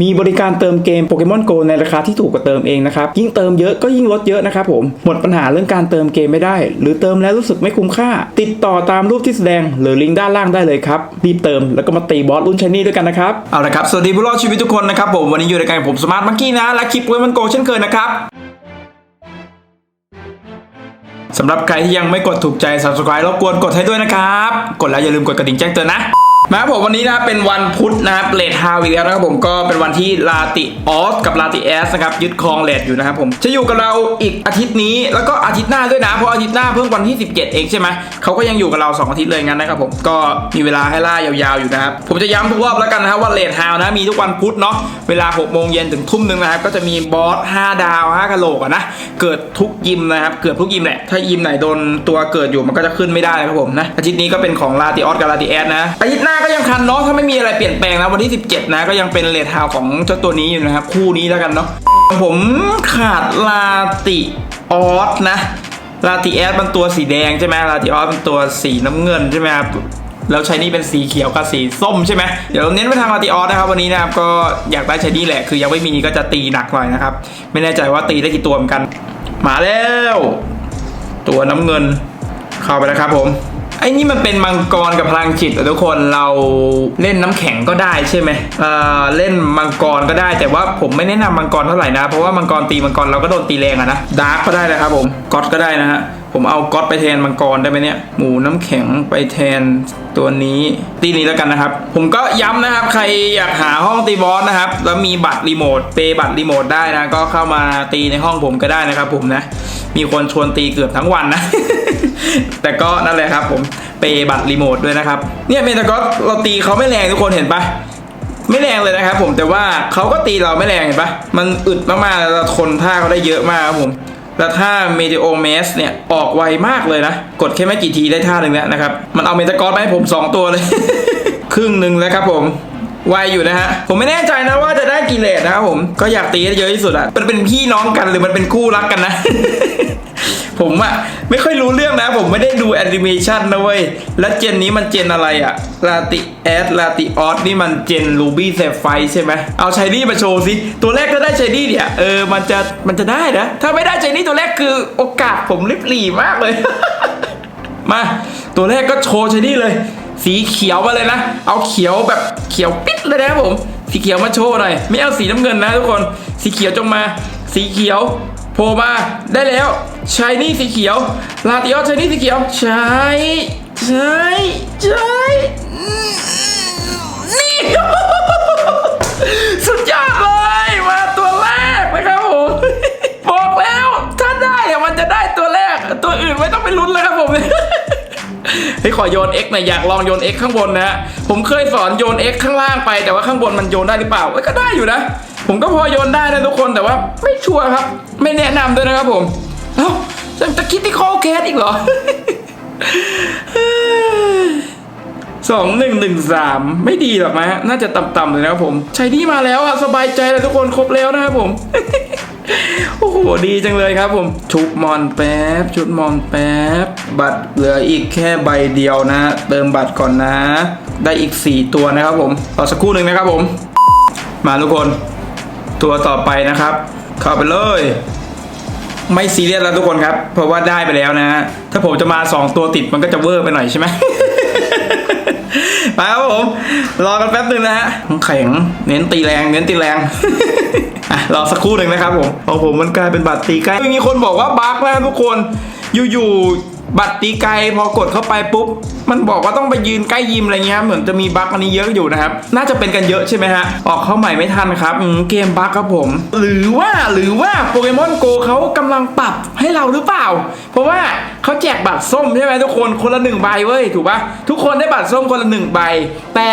มีบริการเติมเกมโปเกมอนโกในราคาที่ถูกกว่าเติมเองนะครับ ยิ่งเติมเยอะก็ยิ่งลดเยอะนะครับผม หมดปัญหาเรื่องการเติมเกมไม่ได้ หรือเติมแล้วรู้สึกไม่คุ้มค่า ติดต่อตามรูปที่แสดงหรือลิงก์ด้านล่างได้เลยครับ รีบเติมแล้วก็มาตีบอสรุ่นชนี่ด้วยกันนะครับ เอาละครับ สวัสดีผู้รอดชีวิตทุกคนนะครับผม วันนี้อยู่ในการผมสมาร์ทมังกี้นะ และคลิปโปเกมอนโกเช่นเคยนะครับสำหรับใครที่ยังไม่กดถูกใจ subscribe รบกวนกดให้ด้วยนะครับ กดแล้วอย่าลืมกดกระดิ่งแจ้งเตือนนะ มาครับผมวันนี้นะเป็นวันพุธนะครับเลดฮาวอีกแล้วนะครับผมก็เป็นวันที่ลาติออสกับลาติแอสนะครับยึดครองเลดอยู่นะครับผมจะอยู่กับเราอีกอาทิตย์นี้แล้วก็อาทิตย์หน้าด้วยนะเพราะอาทิตย์หน้าเพิ่งวันที่ 17 เองใช่ไหมเขาก็ยังอยู่กับเรา 2 อาทิตย์เลยงั้นนะครับผมก็มีเวลาให้ล่ายาวๆอยู่นะครับผมจะย้ำทุกรอบแล้วกันนะครับว่าเลดฮาวนะมีทุกวันพุธเนาะเวลา6โมงเย็นถึงทุ่มหนึ่งนะครับก็จะมีบอส5ดาว5กะโหลกนะเกิดทุกยิมนะครับเกือบทุกยิมแหละถ้ายิมไหนโดนตัวเกิดอยู่มันก็จะขึ้นไม่ได้นะครับผมนะอาทิตย์นี้ก็เป็นของลาติออสกับลาติแอสนะอาทิตย์หน้าก็ยังทันเนาะถ้าไม่มีอะไรเปลี่ยนแปลงนะวันที่ 17 นะก็ยังเป็นเลดฮาวของเจ้าตัวนี้อยู่นะครับคู่นี้แล้วกันเนาะผมขาดลาติออสนะลาติแอสมันตัวสีแดงใช่ไหมลาติออสมันตัวสีน้ำเงินใช่ไหมครับแล้วใช้นี่เป็นสีเขียวกับสีส้มใช่ไหมเดี๋ยวเน้นไปทางลาติออสนะครับวันนี้นะครับก็อยากได้ใช้นี่แหละคือยังไม่มีก็จะตีหนักหน่อยนะครับไม่แน่ใจว่าตีได้กี่ตัวเหมือนกัน มาแล้ว ตัวน้ำเงิน เข้าไปแล้วครับผม ไอ้นี่มันเป็นมังกรกับพลังจิตอะทุกคนเราเล่นน้ำแข็งก็ได้ใช่ไหมเออเล่นมังกรก็ได้ แต่ว่าผมไม่แนะนำมังกรเท่าไหร่นะ เพราะว่ามังกรตีมังกรเราก็โดนตีแรงอะนะดาร์กก็ได้นะครับผมก็อดก็ได้นะฮะ ผมเอาก็อดไปแทนมังกรได้ไหมเนี่ย หมูน้ำแข็งไปแทนตัวนี้ตีนี้แล้วกันนะครับ ผมก็ย้ำนะครับ ใครอยากหาห้องตีบอสนะครับ แล้วมีบัตรรีโมทเปย์บัตรรีโมทได้นะ ก็เข้ามาตีในห้องผมก็ได้นะครับ ผมนะ มีคนชวนตีเกือบทั้งวันนะ แต่ก็นั่นแหละครับ ผมเปย์บัตรรีโมทด้วยนะครับ เนี่ยเมตาก็เราตีเขาไม่แรงทุกคนเห็นปะไม่แรงเลยนะครับ ผมแต่ว่าเขาก็ตีเราไม่แรงเห็นปะมันอึดมากๆเราทนท่าเขาได้เยอะมากครับผม แล้วถ้าเม e ิโอเมสเนี่ย ออกไวมากเลยนะ กดแค่ไม่กี่ทีได้ท่าหนึ่งแล้วนะครับ มันเอาเมตากอสมาให้ผม 2 ตัวเลย ครึ่งหนึ่งแล้วครับผมไวอยู่นะฮะ ผมไม่แน่ใจนะว่าจะได้กี่เลทนะครับผม ก็อยากตีให้เยอะที่สุดอะมันเป็นพี่น้องกันหรือมันเป็นคู่รักกันนะ ผมอะไม่ค่อยรู้เรื่องนะ ผมไม่ได้ดูแอนิเมชันนะเว้ย แล้วเจนนี้มันเจนอะไรอะลาติแอดลาติออสนี่มันเจนรูบี้เซฟไฟใช่ไหมเอาชายนี่มาโชว์สิตัวแรกก็ได้ชายนี่เนี่ยเออมันจะมันจะได้นะ ถ้าไม่ได้ชายนี่ตัวแรกคือโอกาสผมริบหรี่มากเลย มา ตัวแรกก็โชว์ชายนี่เลย สีเขียวมาเลยนะ เอาเขียวแบบเขียวปิดเลยนะผมสีเขียวมาโชว์หน่อยไม่เอาสีน้ำเงินนะทุกคน สีเขียวจงมา สีเขียว โผล่มาได้แล้วชายนี่สีเขียว ลาติออสชายนี่สีเขียวใช่ใช่ใช่นี่ สุดยอดเลยมาตัวแรกนะครับผมบอกแล้วถ้าได้อะมันจะได้ตัวแรก ตัวอื่นไม่ต้องไปลุ้นเลยครับผมเฮ้ยขอโยน X หน่อยอยากลองโยน X ข้างบนนะ ผมเคยสอนโยน X ข้างล่างไปแต่ว่าข้างบนมันโยนได้หรือเปล่าก็ได้อยู่นะ ผมก็พอโยนได้นะทุกคนแต่ว่าไม่ชัวร์ครับ ไม่แนะนำด้วยนะครับผมเอ้าจะคิดที่คอแคสอีกเหรอสองหนึ่งหนึ่งสามไม่ดีหรอกนะน่าจะต่ำๆเลยนะครับผมใช้ที่มาแล้วอะสบายใจเลยทุกคนครบแล้วนะครับผม โอ้โหดีจังเลยครับผม ชุบมอนแป๊บ ชุดมอนแป๊บ บัตรเหลืออีกแค่ใบเดียวนะ เติมบัตรก่อนนะ ได้อีก 4 ตัวนะครับผมรอสักครู่หนึ่งนะครับผม มาทุกคน ตัวต่อไปนะครับ เข้าไปเลย ไม่ซีเรียสแล้วทุกคนครับ เพราะว่าได้ไปแล้วนะฮะถ้าผมจะมา 2 ตัวติดมันก็จะเวอร์ไปหน่อยใช่ไหมไปครับผมรอกันแป๊บหนึ่งนะฮะแข็งเน้นตีแรง เน้นตีแรงอะรอสักครู่หนึ่งนะครับผมของผมมันกลายเป็นบัตรตีใกล้มีคนบอกว่าบั๊กนะทุกคนอยู่ๆ บัตรตีไกลพอกดเข้าไปปุ๊บ มันบอกว่าต้องไปยืนใกล้ยิมอะไรเงี้ยเหมือนจะมีบั๊กอันนี้เยอะอยู่นะครับ น่าจะเป็นกันเยอะใช่ไหมฮะ ออกเข้าใหม่ไม่ทันครับเกมบั๊กครับผม หรือว่าหรือว่าโปเกมอนโกเขากำลังปรับให้เราหรือเปล่า เพราะว่าเขาแจกบัตรส้มใช่ไหมทุกคนคนละหนึ่งใบเว้ยถูกปะทุกคนได้บัตรส้มคนละหนึ่งใบ แต่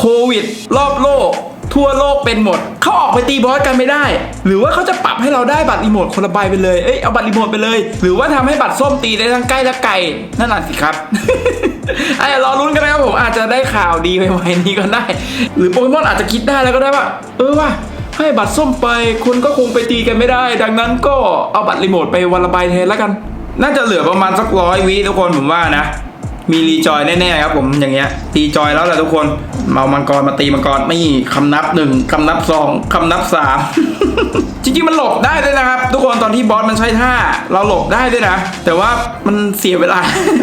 โควิด รอบโลก ทั่วโลกเป็นหมด เขาออกไปตีบอสกันไม่ได้ หรือว่าเขาจะปรับให้เราได้บัตรรีโมทคนละใบไปเลย เอ้ยเอาบัตรรีโมทไปเลย หรือว่าทำให้บัตรส้มตีได้ทั้งใกล้และไกลนั่นแหละสิครับไอ้รอลุ้นกันนะครับผมอาจจะได้ข่าวดีไปไว้นี้ก็ได้ หรือโปเกมอนอาจจะคิดได้แล้วก็ได้ว่า เออว่าให้บัตรส้มไปคุณก็คงไปตีกันไม่ได้ ดังนั้นก็เอาบัตรรีโมทไปวันละใบแทนแล้วกัน น่าจะเหลือประมาณสักร้อยวิทุกคนผมว่านะ มีรีจอยแน่ๆครับผมอย่างเงี้ยรีจอยแล้วแหละทุกคนเอามังกรมาตีมังกรไม่คำนับหนึ่งคำนับสองคำนับสามจริงๆมันหลบได้ด้วยนะครับ ทุกคนตอนที่บอสมันใช้ท่าเราหลบได้ด้วยนะ แต่ว่ามันเสียเวลา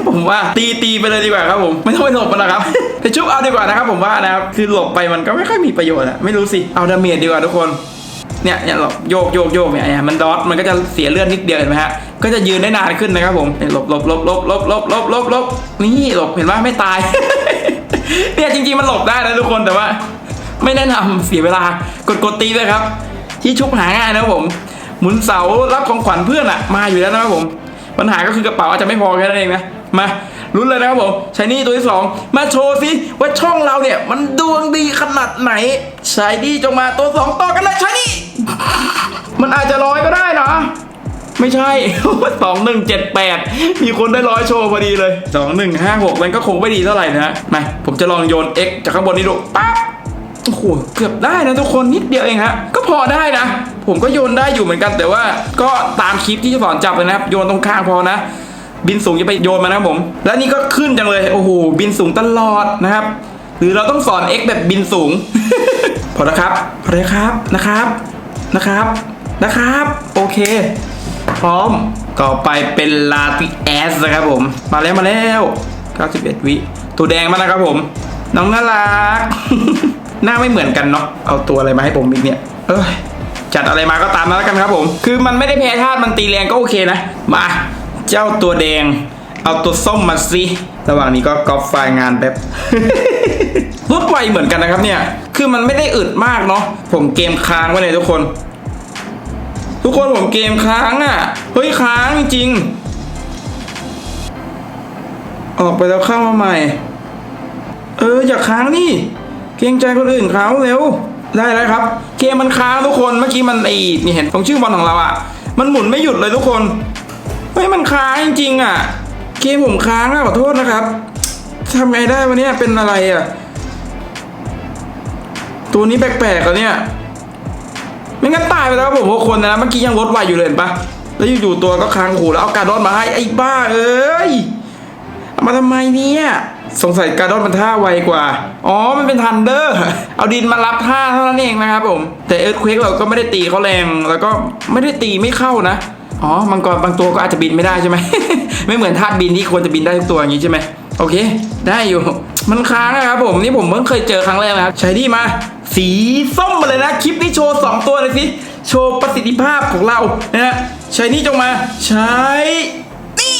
ผมว่าตีตีไปเลยดีกว่าครับผมไม่ต้องไปหลบมันหรอกครับไปชุบเอาดีกว่านะครับผมว่านะครับคือหลบไปมันก็ไม่ค่อยมีประโยชน์อะไม่รู้สิเอาดาเมจดีกว่าทุกคน เนี่ยเนี่ยหลบโยกโยกโยกเนี่ยมันดอทมันก็จะเสียเลือดนิดเดียวเห็นไหมฮะก็จะยืนได้นานขึ้นนะครับผมหลบหลบหลบหลบหลบหลบหลบหลบหลบนี่หลบเห็นไหมไม่ตาย เนี่ยจริงๆมันหลบได้นะทุกคนแต่ว่า ไม่แนะนำเสียเวลากดกดตีเลยครับ ที่ชุบหาง่ายนะครับผม หมุนเสารับของขวัญเพื่อนอะมาอยู่แล้วนะครับผม ปัญหาก็คือกระเป๋าอาจจะไม่พอแค่นั้นเองนะมาลุ้นเลยนะครับผมชายนี่ตัวที่สองมาโชว์สิว่าช่องเราเนี่ย มันดวงดีขนาดไหนชายนี่จงมาตัวสองต่อกันเลยชายนี่ มันอาจจะร้อยก็ได้นะไม่ใช่สองหนึ่งเจ็ดแปดมีคนได้ร้อยโชว์พอดีเลยสองหนึ่งห้าหกมันก็คงไม่ดีเท่าไหร่นะมาผมจะลองโยน X จากข้างบนนี้ดูปั๊บโอ้โหเกือบได้นะทุกคนนิดเดียวเองฮะก็พอได้นะ ผมก็โยนได้อยู่เหมือนกันแต่ว่า ก็ตามคลิปที่สอนจับเลยนะครับ โยนตรงข้างพอนะ บินสูงอย่าไปโยนมานะผม แล้วนี่ก็ขึ้นจังเลยโอ้โหบินสูงตลอดนะครับ หรือเราต้องสอน X แบบบินสูง พอแล้วครับพอแล้วครับนะครับ นะครับนะครับ โอเค พร้อมต่อไปเป็นลาติแอสนะครับผม มาแล้วมาแล้ว 91 วิ ตัวแดงมาแล้วครับผม น้องน่ารัก หน้าไม่เหมือนกันเนาะเอาตัวอะไรมาให้ผมอีกเนี่ย เอ้ยจัดอะไรมาก็ตามมาแล้วกันครับผม คือมันไม่ได้แพ้ธาตุมันตีแรงก็โอเคนะ มา เจ้าตัวแดง เอาตัวส้มมาสิ ระหว่างนี้ก็ก๊อปไฟล์งานแป๊บ รวดไวเหมือนกันนะครับเนี่ย คือมันไม่ได้อึดมากเนาะ ผมเกมค้างไว้เลยทุกคน ทุกคนผมเกมค้างอะ เฮ้ยค้างจริง ออกไปแล้วเข้ามาใหม่ เอออย่าค้างนี่ เกรงใจคนอื่นเขาเร็ว ได้แล้วครับ เกมมันค้างทุกคน เมื่อกี้มันไอ้นี่เห็นตรงชื่อบอลของเราอะ มันหมุนไม่หยุดเลยทุกคน เฮ้ยมันค้างจริงๆอะ เกมผมค้างอะขอโทษนะครับทำไงได้วะเนี่ยเป็นอะไรอะ ตัวนี้แปลกๆแล้วเนี่ย ไม่งั้นตายไปแล้วผมหกคนนะ เมื่อกี้ยังลดไวอยู่เลยเห็นปะแล้วอยู่ๆตัวก็ค้างหูแล้วเอาการดอนมาให้ไอ้บ้าเอ้ยเอามาทำไมเนี่ยสงสัยการดอนมันท่าไวกว่า อ๋อ มันเป็นทันเดอร์ เอาดินมารับท่าเท่านั้นเองนะครับผม แต่เอิร์ธเควกเราก็ไม่ได้ตีเขาแรง แล้วก็ไม่ได้ตีไม่เข้านะ อ๋อ มังกรบางตัวก็อาจจะบินไม่ได้ใช่ไหม ไม่เหมือนธาตุบินที่ควรจะบินได้ทุกตัวอย่างนี้ใช่ไหม โอเค ได้อยู่ มันค้างนะครับผมนี่ผมเพิ่งเคยเจอครั้งแรกนะครับใช้ที่มา สีส้มมาเลยนะ คลิปนี้โชว์ 2 ตัวเลยสิ โชว์ประสิทธิภาพของเรานะฮะใช้นี่จงมา ใช้นี่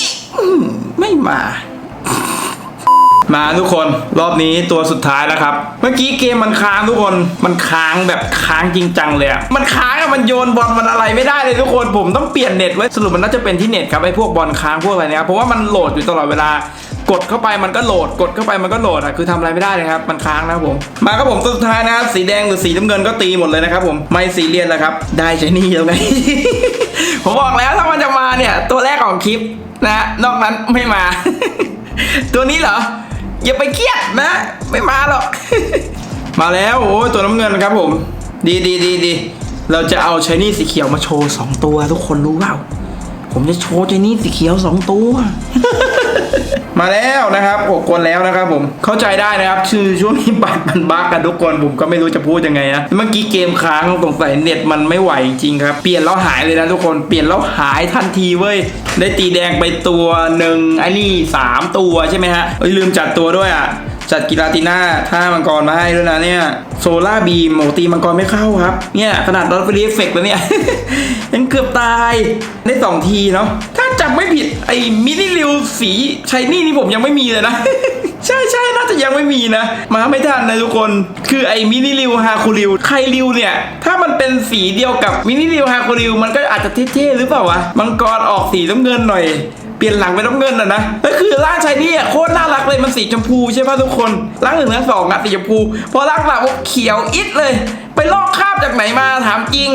ไม่มา มาทุกคนรอบนี้ตัวสุดท้ายแล้วครับ เมื่อกี้เกมมันค้างทุกคนมันค้างแบบค้างจริงจังเลยอะมันค้างอะมันโยนบอลมันอะไรไม่ได้เลยทุกคนผมต้องเปลี่ยนเน็ตไว้สรุปมันน่าจะเป็นที่เน็ตครับไอ้พวกบอลค้างพวกอะไรเนี่ยครับเพราะว่ามันโหลดอยู่ตลอดเวลา กดเข้าไปมันก็โหลด กดเข้าไปมันก็โหลดอะคือทำอะไรไม่ได้เลยครับ มันค้างนะครับผม มาครับผมตัวสุดท้ายนะครับสีแดงหรือสีน้ำเงินก็ตีหมดเลยนะครับผมไม่สีเรียนแล้วครับ ได้ใช้นี่ยังไงผมบอกแล้วถ้ามันจะมาเนี่ย ตัวแรกของคลิปนะนอกนั้นไม่มา ตัวนี้เหรออย่าไปเครียดนะ ไม่มาหรอก มาแล้วโอ้ยตัวน้ำเงินครับผม ดีดีดีดีเราจะเอาชายนี่สีเขียวมาโชว์สองตัว ทุกคนรู้เปล่า ผมจะโชว์ชายนี่สีเขียวสองตัว มาแล้วนะครับหกคนแล้วนะครับผมเข้าใจได้นะครับ ชื่อช่วงนี้บัตรมันบั๊กกันทุกคนผมก็ไม่รู้จะพูดยังไงนะเมื่อกี้เกมค้างสงสัยเน็ตมันไม่ไหวจริงครับเปลี่ยนแล้วหายเลยนะทุกคนเปลี่ยนแล้วหายทันทีเว้ยได้ตีแดงไปตัวหนึ่งไอ้นี่สามตัวใช่ไหมฮะเอ้ยลืมจัดตัวด้วยอะ จัดกีฬาตีหน้าท่ามังกรมาให้ด้วยนะเนี่ย โซล่าบีมโหตีมังกรไม่เข้าครับ เนี่ย ขนาดดอทฟรีเอฟเฟกต์แล้วเนี่ยยังเกือบตายได้สองทีเนาะถ้าจำไม่ผิดไอ้มินิริวสีชายนี่นี่ผมยังไม่มีเลยนะใช่ใช่น่าจะยังไม่มีนะ มาไม่ทันนะทุกคน คือไอ้มินิริวฮาคูริวไคริวเนี่ย ถ้ามันเป็นสีเดียวกับมินิริวฮาคูริวมันก็อาจจะเท่ๆหรือเปล่าวะ มังกรออกสีน้ำเงินหน่อย เปลี่ยนหลังเป็นน้ำเงินอะนะก็คือร่างชายนี่อะโคตรน่ารักเลยมันสีชมพูใช่ป่ะทุกคนร่างหนึ่งร่างสองอะสีชมพู พอร่างหลังเขียวอิดเลย ไปลอกคราบจากไหนมาถามจริง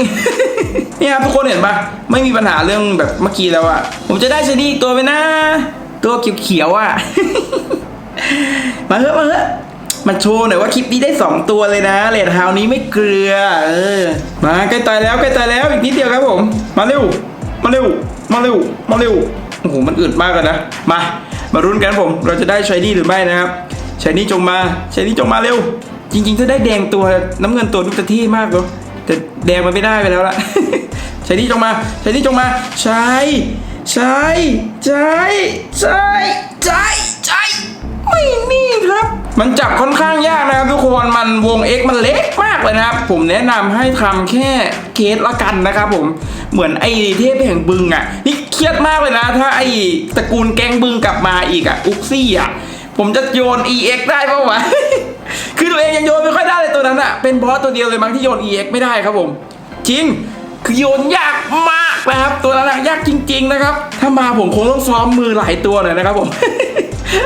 เนี่ยครับทุกคนเห็นปะไม่มีปัญหาเรื่องแบบเมื่อกี้แล้วอะผมจะได้ชายนี่ตัวไปนะ ตัวเขียวๆอะมาเถอะมาเถอะมาโชว์หน่อยว่าคลิปนี้ได้ 2 ตัวเลยนะเลดฮาวนี้ไม่เกลือ เออ มาใกล้ตายแล้วใกล้ตายแล้วอีกนิดเดียวครับผม มาเร็ว มาเร็ว มาเร็ว มาเร็ว โอ้โหมันอึดมากเลยนะ มา มารุ้นกันผม เราจะได้ชายนี่หรือไม่นะครับชายนี่จงมาชายนี่จงมาเร็ว จริงๆถ้าได้แดงตัวน้ำเงินตัวนุกจะที่มากเลยแต่แดงมันไม่ได้ไปแล้วล่ะชายนี่จงมาชายนี่จงมาใช่ใช่ใช่ใช่ใช่ใช่ไม่นี่ครับ มันจับค่อนข้างยากนะครับทุกคนมันวง X มันเล็กมากเลยนะครับ ผมแนะนำให้ทำแค่เคสละกันนะครับผมเหมือนไอ้เทพแห่งบึงอะนี่เรียดมากเลยนะ ถ้าไอ้ตระกูลแกงบึงกลับมาอีกอะอุกซี่อะผมจะโยน EX ได้ปะวะ คือตัวเองยังโยนไม่ค่อยได้เลยตัวนั้นอะเป็นบอสตัวเดียวเลยมั้งที่โยน EX ไม่ได้ครับผม จริง คือโยนยากมากนะครับ ตัวนั้นยากจริง ๆ นะครับ ถ้ามาผมคงต้องซ้อมมือหลายตัวหน่อยนะครับผม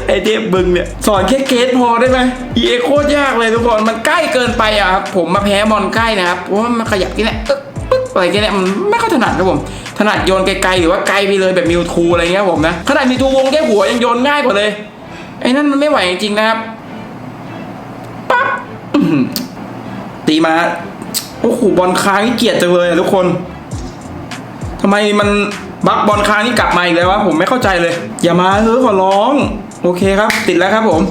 ไอเทพบึงเนี่ย สอนแค่เกตพอได้ไหม EX โคตรยากเลยทุกคน มันใกล้เกินไปอะครับ ผมมาแพ้มอนใกล้นะครับ เพราะว่ามันขยับแค่เนี้ยปึ๊กปึ๊กอะไรแค่เนี้ยมันไม่ค่อยถนัดครับผม ถนัดโยนไกลๆหรือว่าไกลไปเลยแบบมิวทูอะไรเงี้ยผมนะขนาดมิวทูวงแค่หัวยังโยนง่ายกว่าเลยไอ้นั่นมันไม่ไหวจริงๆนะครับปั๊บตีมาโอ้โหบอลค้างนี่เกลียดจังเลยอะทุกคนทำไมมันบักบอลค้างนี่กลับมาอีกแล้ววะผมไม่เข้าใจเลย อย่ามาเฮ้ยขอร้อง โอเคครับ ติดแล้วครับผม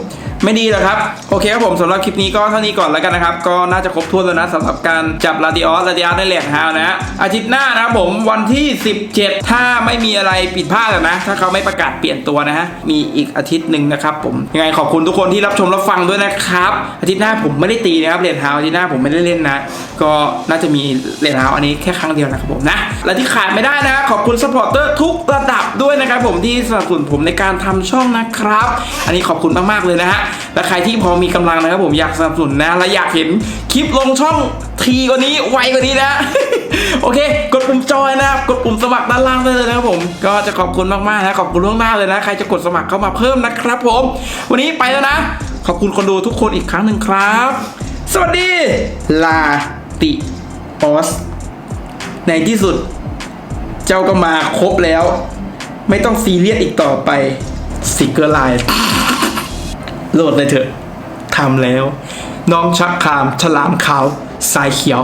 ไม่ดีเหรอครับ โอเคครับผมสำหรับคลิปนี้ก็เท่านี้ก่อนแล้วกันนะครับ ก็น่าจะครบถ้วนแล้วนะสำหรับการจับลาดิออสลาดิออสในแหลกฮาวนะ อาทิตย์หน้านะครับผมวันที่ 17 ถ้าไม่มีอะไรผิดพลาดนะ ถ้าเขาไม่ประกาศเปลี่ยนตัวนะฮะ มีอีกอาทิตย์หนึ่งนะครับผม ยังไงขอบคุณทุกคนที่รับชมรับฟังด้วยนะครับ อาทิตย์หน้าผมไม่ได้ตีนะครับเลนฮาวอาทิตย์หน้าผมไม่ได้เล่นนะ ก็น่าจะมีเลนฮาวอันนี้แค่ครั้งเดียวนะครับผมนะ และที่ขาดไม่ได้นะขอบคุณสปอร์เตอร์ทุกระดับด้วยนะครับผมที่สนับสนุนผมในการทำช่องนะครับ อันนี้ขอบคุณมากๆเลยนะฮะและใครที่พอมีกำลังนะครับผมอยากสนับสนุนนะ และอยากเห็นคลิปลงช่องทีกว่านี้ไวกว่านี้นะ โอเค กดปุ่มจอยนะครับ กดปุ่มสมัครด้านล่างได้เลยนะครับผม ก็จะขอบคุณมากๆนะขอบคุณล่วงหน้าเลยนะ ใครจะกดสมัครเข้ามาเพิ่มนะครับผม วันนี้ไปแล้วนะ ขอบคุณคนดูทุกคนอีกครั้งหนึ่งครับ สวัสดี ลาติออส ในที่สุด เจ้าก็มาครบแล้ว ไม่ต้องซีเรียสอีกต่อไปสิเกอร์ไลน์ โหลดเลยเถอะทำแล้ว น้องชักคาม ฉลามขาว สายเขียว